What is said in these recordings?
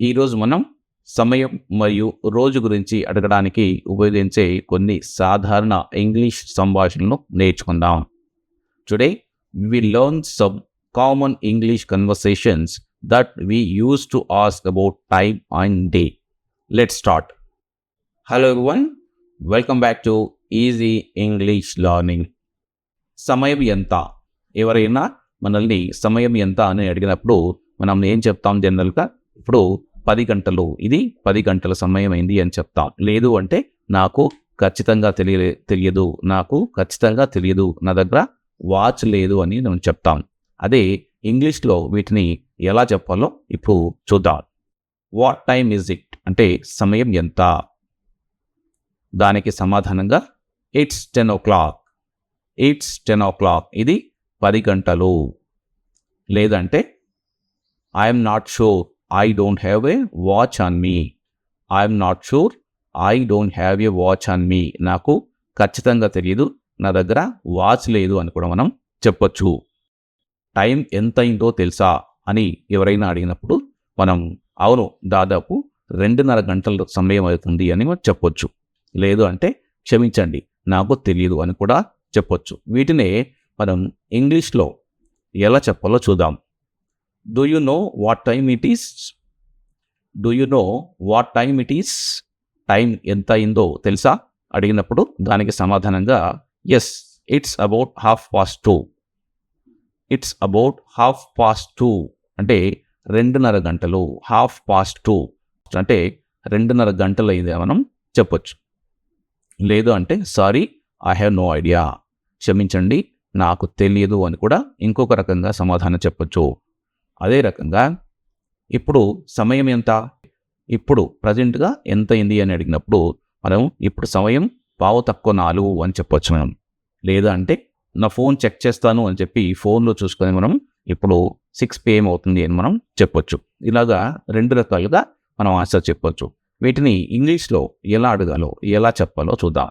ఈరోజు మనం సమయం మరియు రోజు గురించి అడగడానికి ఉపయోగించే కొన్ని సాధారణ ఇంగ్లీష్ సంభాషణలు నేర్చుకుందాం. Today we learn some common English conversations that we use to ask about time and day let start hello one welcome back to easy English learning సమయం ఎంత? ఎవరైనా మనల్ని సమయం ఎంత అని అడిగినప్పుడు మనం ఏం చెప్తాం జనరల్గా ఇప్పుడు పది గంటలు. ఇది పది గంటల సమయం అయింది అని చెప్తా. లేదు అంటే నాకు ఖచ్చితంగా తెలియ తెలియదు. నాకు ఖచ్చితంగా తెలియదు. నా దగ్గర వాచ్ లేదు అని మనం చెప్తాం. అదే ఇంగ్లీష్లో వీటిని ఎలా చెప్పాలో ఇప్పుడు చూద్దాం. What time is it? అంటే సమయం ఎంత? దానికి సమాధానంగా it's ten o'clock. It's ten o'clock. ఇది పది గంటలు. లేదంటే I'm not sure. I don't have a watch on me I'm not sure I don't have a watch on me నాకు ఖచ్చితంగా తెలియదు నా దగ్గర వాచ్ లేదు అని కూడా మనం చెప్పొచ్చు. టైం ఎంత అయిందో తెలుసా అని ఎవరైనా అడిగినప్పుడు మనం అవును దాదాపు రెండున్నర గంటల సమయం అవుతుంది అని మనం చెప్పొచ్చు. లేదు అంటే క్షమించండి నాకు తెలియదు అని కూడా చెప్పొచ్చు. వీటినే మనం ఇంగ్లీష్లో ఎలా చెప్పాలో చూద్దాం. Do you know what time it is do you know what time it is time ఎంత అయిందో తెలుసా? అడిగినప్పుడు దానికి సమాధానంగా yes it's about half past two it's about half past two అంటే రెండున్నర గంటలు హాఫ్ పాస్ట్ టూ అంటే రెండున్నర గంటలు అయింది మనం చెప్పొచ్చు. లేదు అంటే sorry I have no idea క్షమించండి నాకు తెలియదు అని కూడా ఇంకొక రకంగా సమాధానం చెప్పొచ్చు. అదే రకంగా ఇప్పుడు సమయం ఎంత? ఇప్పుడు ప్రజెంట్గా ఎంత అయింది అని అడిగినప్పుడు మనం ఇప్పుడు సమయం పావు తక్కువ నాలుగు అని చెప్పొచ్చు మనం. లేదా అంటే నా ఫోన్ చెక్ చేస్తాను అని చెప్పి ఫోన్లో చూసుకొని మనం ఇప్పుడు సిక్స్ పిఎం అవుతుంది అని మనం చెప్పొచ్చు. ఇలాగా రెండు రకాలుగా మనం ఆన్సర్ చెప్పొచ్చు. వీటిని ఇంగ్లీష్లో ఎలా అడగాలో ఎలా చెప్పాలో చూద్దాం.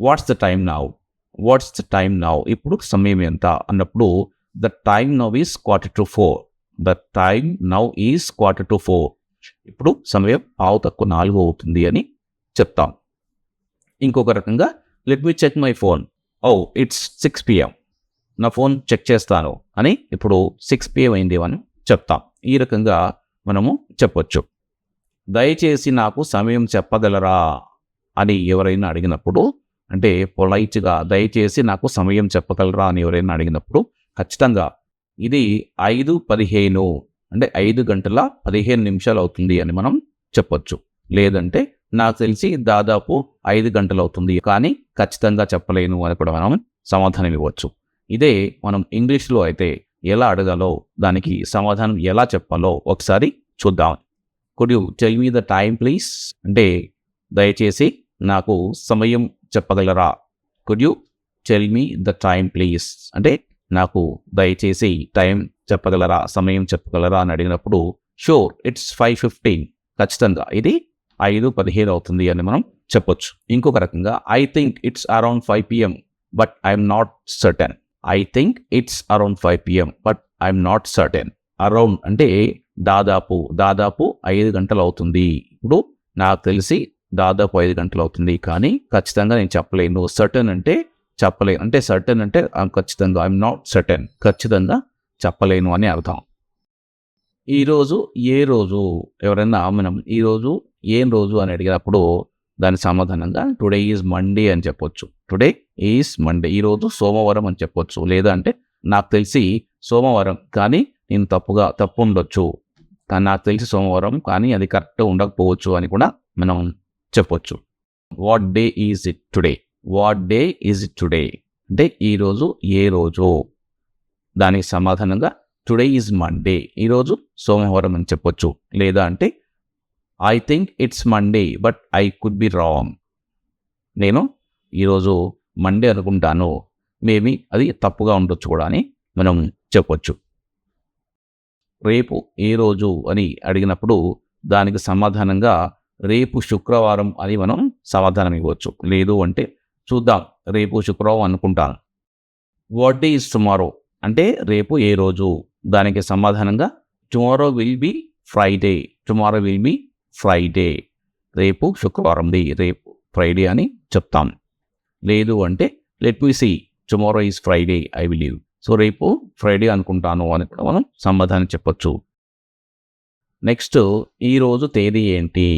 What's the time now what's the time now ఇప్పుడు సమయం ఎంత? అన్నప్పుడు the time now is quarter to four the time now is quarter to four ఇప్పుడు సమయం పావు తక్కువ నాలుగు అవుతుంది అని చెప్తాం. ఇంకొక రకంగా let me check my phone oh it's six PM నా ఫోన్ చెక్ చేస్తాను అని ఇప్పుడు సిక్స్ పిఎం అయింది అని చెప్తాం. ఈ రకంగా మనము చెప్పొచ్చు. దయచేసి నాకు సమయం చెప్పగలరా? అని ఎవరైనా అడిగినప్పుడు అంటే పొలైట్గా దయచేసి నాకు సమయం చెప్పగలరా? అని ఎవరైనా అడిగినప్పుడు ఖచ్చితంగా ఇది ఐదు పదిహేను అంటే ఐదు గంటల పదిహేను నిమిషాలు అవుతుంది అని మనం చెప్పొచ్చు. లేదంటే నాకు తెలిసి దాదాపు ఐదు గంటలు అవుతుంది కానీ ఖచ్చితంగా చెప్పలేను అని కూడా మనం సమాధానం ఇవ్వచ్చు. ఇదే మనం ఇంగ్లీష్లో అయితే ఎలా అడగాలో దానికి సమాధానం ఎలా చెప్పాలో ఒకసారి చూద్దాం. Could you tell me the time please అంటే దయచేసి నాకు సమయం చెప్పగలరా? Could you tell me the time please అంటే నాకు దయచేసి టైం చెప్పగలరా? సమయం చెప్పగలరా? అని అడిగినప్పుడు షూర్ ఇట్స్ ఫైవ్ ఫిఫ్టీన్. ఖచ్చితంగా ఇది ఐదు పదిహేను అవుతుంది అని మనం చెప్పొచ్చు. ఇంకొక రకంగా I think it's around five PM but I'm not certain. I think it's around five PM but I'm not certain. Around అంటే దాదాపు దాదాపు ఐదు గంటలు అవుతుంది. ఇప్పుడు నాకు తెలిసి దాదాపు ఐదు గంటలు అవుతుంది. కానీ ఖచ్చితంగా నేను చెప్పలేను. సర్టన్ అంటే చెప్పలేను. అంటే సర్టెన్ అంటే ఖచ్చితంగా ఐఎమ్ నాట్ సర్టెన్ ఖచ్చితంగా చెప్పలేను అని అర్థం. ఈరోజు ఏ రోజు ఎవరైనా మనం ఈరోజు ఏం రోజు అని అడిగినప్పుడు దాని సమాధానంగా టుడే ఈజ్ మండే అని చెప్పొచ్చు. టుడే ఈజ్ మండే ఈరోజు సోమవారం అని చెప్పొచ్చు. లేదా అంటే నాకు తెలిసి సోమవారం కానీ నేను తప్పుగా తప్పు ఉండొచ్చు. కానీ నాకు తెలిసి సోమవారం కానీ అది కరెక్ట్ ఉండకపోవచ్చు అని కూడా మనం చెప్పొచ్చు. What day is it today what day is today అంటే ఈరోజు ఏ రోజు? దానికి సమాధానంగా టుడే ఈజ్ మండే ఈరోజు సోమవారం అని చెప్పొచ్చు. లేదా అంటే I think it's Monday but I could be wrong నేను ఈరోజు మండే అనుకుంటాను. మేబీ అది తప్పుగా ఉండొచ్చు కూడా అని మనం చెప్పొచ్చు. రేపు ఏ రోజు అని అడిగినప్పుడు దానికి సమాధానంగా రేపు శుక్రవారం అని మనం సమాధానం ఇవ్వచ్చు. లేదు అంటే చూద్దాం. రేపు శుక్రవారం అనుకుంటాను. వాట్ డే ఇస్ టుమారో అంటే రేపు ఏ రోజు? దానికి సమాధానంగా tomorrow will be Friday tomorrow will be Friday రేపు శుక్రవారంది రేపు ఫ్రైడే అని చెప్తాం. లేదు అంటే let me see tomorrow is Friday I believe so రేపు ఫ్రైడే అనుకుంటాను అని కూడా మనం సమాధానం చెప్పొచ్చు. నెక్స్ట్ ఈరోజు తేదీ ఏంటి?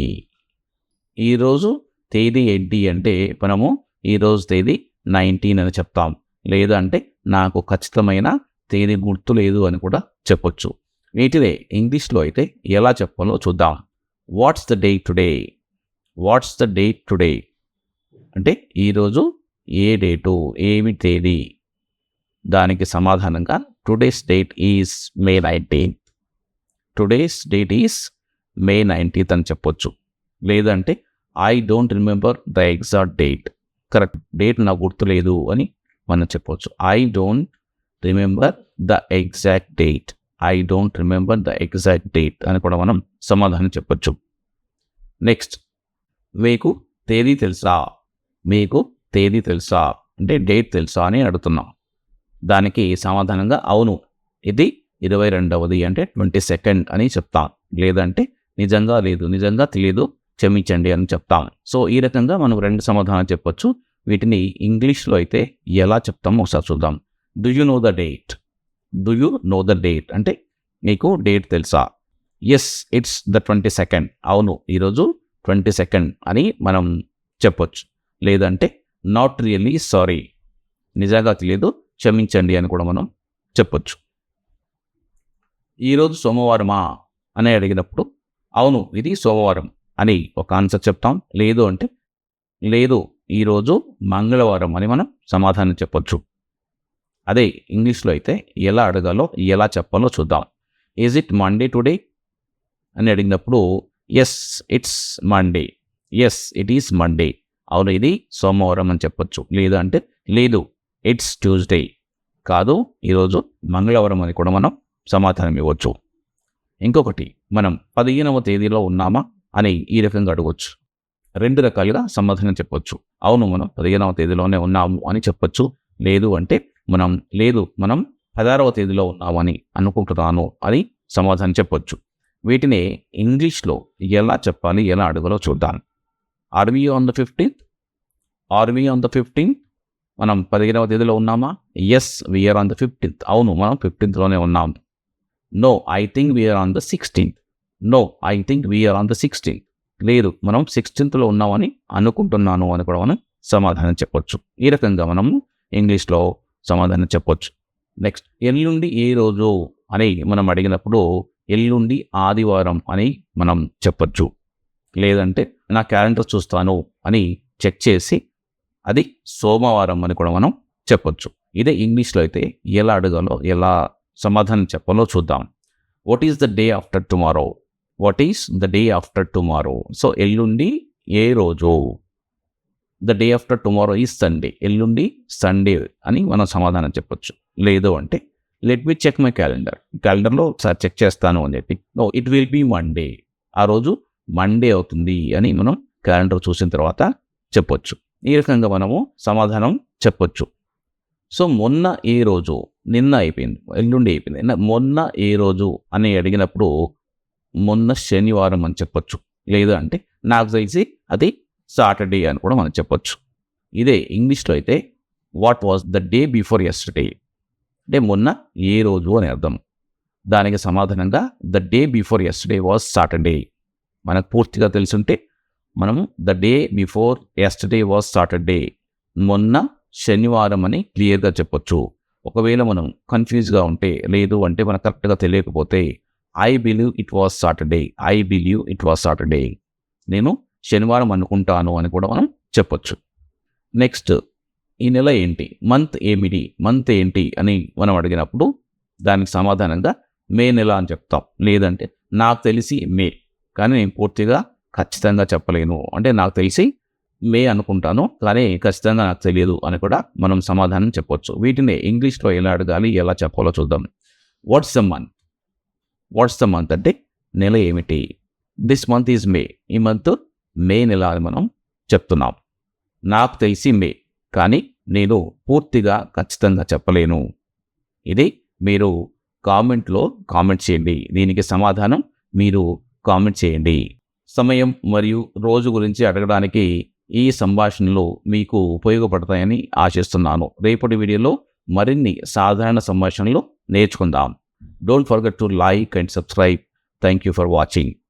ఈరోజు తేదీ ఏంటి అంటే మనము ఈరోజు తేదీ నైన్టీన్ అని చెప్తాం. లేదంటే నాకు ఖచ్చితమైన తేదీ గుర్తు లేదు అని కూడా చెప్పొచ్చు. వీటినే ఇంగ్లీష్లో అయితే ఎలా చెప్పాలో చూద్దాం. What's the day today what's the date today అంటే ఈరోజు ఏ డేటు ఏమి తేదీ? దానికి సమాధానంగా today's date is May nineteenth today's date is May nineteenth అని చెప్పొచ్చు. లేదంటే I don't remember the exact date correct date నాకు గుర్తులేదు అని మనం చెప్పవచ్చు. I don't remember the exact date I don't remember the exact date అని కూడా మనం సమాధానం చెప్పొచ్చు. నెక్స్ట్ మీకు తేదీ తెలుసా? మీకు తేదీ తెలుసా? అంటే డేట్ తెలుసా అని అడుగుతున్నాం. దానికి సమాధానంగా అవును. ఇది ఇరవై రెండవది అంటే ట్వంటీ సెకండ్ అని చెప్తాం. లేదంటే నిజంగా లేదు. నిజంగా తెలియదు క్షమించండి అని చెప్తాం సో ఈ రకంగా మనం రెండు సమాధానాలు చెప్పొచ్చు. వీటిని ఇంగ్లీష్లో అయితే ఎలా చెప్తామో ఒకసారి చూద్దాం. Do you know the date do you know the date అంటే మీకు డేట్ తెలుసా? Yes it's the twenty second అవును ఈరోజు ట్వంటీ సెకండ్ అని మనం చెప్పొచ్చు. లేదంటే నాట్ రియల్లీ సారీ నిజంగా తెలియదు క్షమించండి అని కూడా మనం చెప్పొచ్చు. ఈరోజు సోమవారమా? అని అడిగినప్పుడు అవును ఇది సోమవారం. అని ఒక ఆన్సర్ చెప్తాం. లేదు అంటే లేదు ఈరోజు మంగళవారం అని మనం సమాధానం చెప్పొచ్చు. అదే ఇంగ్లీష్లో అయితే ఎలా అడగాలో ఎలా చెప్పాలో చూద్దాం. ఈజ్ ఇట్ మండే టుడే అని అడిగినప్పుడు yes it's Monday yes it is Monday అవును ఇది సోమవారం అని చెప్పొచ్చు. లేదు అంటే లేదు ఇట్స్ ట్యూస్డే కాదు ఈరోజు మంగళవారం అని కూడా మనం సమాధానం ఇవ్వచ్చు. ఇంకొకటి మనం పదిహేనవ తేదీలో ఉన్నామా? అని ఈ రకంగా అడగవచ్చు రెండు రకాలుగా సమాధానం చెప్పొచ్చు. అవును మనం పదిహేనవ తేదీలోనే ఉన్నాము అని చెప్పొచ్చు. లేదు అంటే మనం లేదు మనం పదహారవ తేదీలో ఉన్నామని అనుకుంటున్నాను అని సమాధానం చెప్పొచ్చు. వీటిని ఇంగ్లీష్లో ఎలా చెప్పాలి ఎలా అడగాలో చూద్దాం. Are we on the fifteenth are we on the fifteenth మనం పదిహేనవ తేదీలో ఉన్నామా? Yes we are on the fifteenth అవును మనం ఫిఫ్టీన్త్లోనే ఉన్నాము. No I think we are on the sixteenth no I think we are on the sixteenth లేదు మనం సిక్స్టీన్త్లో ఉన్నామని అనుకుంటున్నాను అని కూడా మనం సమాధానం చెప్పొచ్చు. ఈ రకంగా మనం ఇంగ్లీష్లో సమాధానం చెప్పొచ్చు. నెక్స్ట్ ఎల్లుండి ఏ రోజు అని మనం అడిగినప్పుడు ఎల్లుండి ఆదివారం అని మనం చెప్పొచ్చు. లేదంటే నా క్యాలెండర్ చూస్తాను అని చెక్ చేసి అది సోమవారం అని కూడా మనం చెప్పొచ్చు. ఇదే ఇంగ్లీష్లో అయితే ఎలా అడగాలో ఎలా సమాధానం చెప్పాలో చూద్దాం. What is the day after tomorrow what is the day after tomorrow so ఎల్లుండి ఏ రోజు? The day after tomorrow is Sunday ఎల్లుండి సండే అని మనం సమాధానం చెప్పొచ్చు. లేదు అంటే let me check my calendar క్యాలెండర్లో ఒకసారి చెక్ చేస్తాను అని చెప్పి. No it will be Monday ఆ రోజు మండే అవుతుంది అని మనం క్యాలెండర్ చూసిన తర్వాత చెప్పొచ్చు. ఈ రకంగా మనము సమాధానం చెప్పొచ్చు. సో మొన్న ఏ రోజు? నిన్న అయిపోయింది. ఎల్లుండి అయిపోయింది. మొన్న ఏ రోజు? అని అడిగినప్పుడు మొన్న శనివారం అని చెప్పొచ్చు. లేదు అంటే నాకు తెలిసి అది సాటర్డే అని కూడా మనం చెప్పొచ్చు. ఇదే ఇంగ్లీష్లో అయితే what was the day before yesterday అంటే మొన్న ఏ రోజు అని అర్థం. దానికి సమాధానంగా the day before yesterday was Saturday మనకు పూర్తిగా తెలుసుంటే మనం the day before yesterday was Saturday మొన్న శనివారం అని క్లియర్గా చెప్పొచ్చు. ఒకవేళ మనం కన్ఫ్యూజ్గా ఉంటే లేదు అంటే మనకు కరెక్ట్గా తెలియకపోతే I believe it was Saturday I believe it was Saturday నేను శనివారం అనుకుంటాను అని కూడా మనం చెప్పొచ్చు. నెక్స్ట్ ఈ నెల ఏంటి? మంత్ ఏమిటి? మంత్ ఏంటి? అని మనం అడిగినప్పుడు దానికి సమాధానంగా మే నెల అని చెప్తాం. లేదంటే నాకు తెలిసి మే. కానీ నేను పూర్తిగా ఖచ్చితంగా చెప్పలేను. అంటే నాకు తెలిసి మే అనుకుంటాను. కానీ ఖచ్చితంగా నాకు తెలియదు అని కూడా మనం సమాధానం చెప్పొచ్చు. వీటిని ఇంగ్లీష్లో ఎలా అడగాలి ఎలా చెప్పాలో చూద్దాం. What's the month what's the month అంటే నెల ఏమిటి? దిస్ మంత్ ఈజ్ మే ఈ మంత్ మే నెల అని మనం చెప్తున్నాం. నాకు తెలిసి మే కానీ నేను పూర్తిగా ఖచ్చితంగా చెప్పలేను. ఇది మీరు కామెంట్లో కామెంట్ చేయండి. దీనికి సమాధానం మీరు కామెంట్ చేయండి. సమయం మరియు రోజు గురించి అడగడానికి ఈ సంభాషణలు మీకు ఉపయోగపడతాయని ఆశిస్తున్నాను. రేపటి వీడియోలో మరిన్ని సాధారణ సంభాషణలు నేర్చుకుందాం. Don't forget to like and subscribe. Thank you for watching.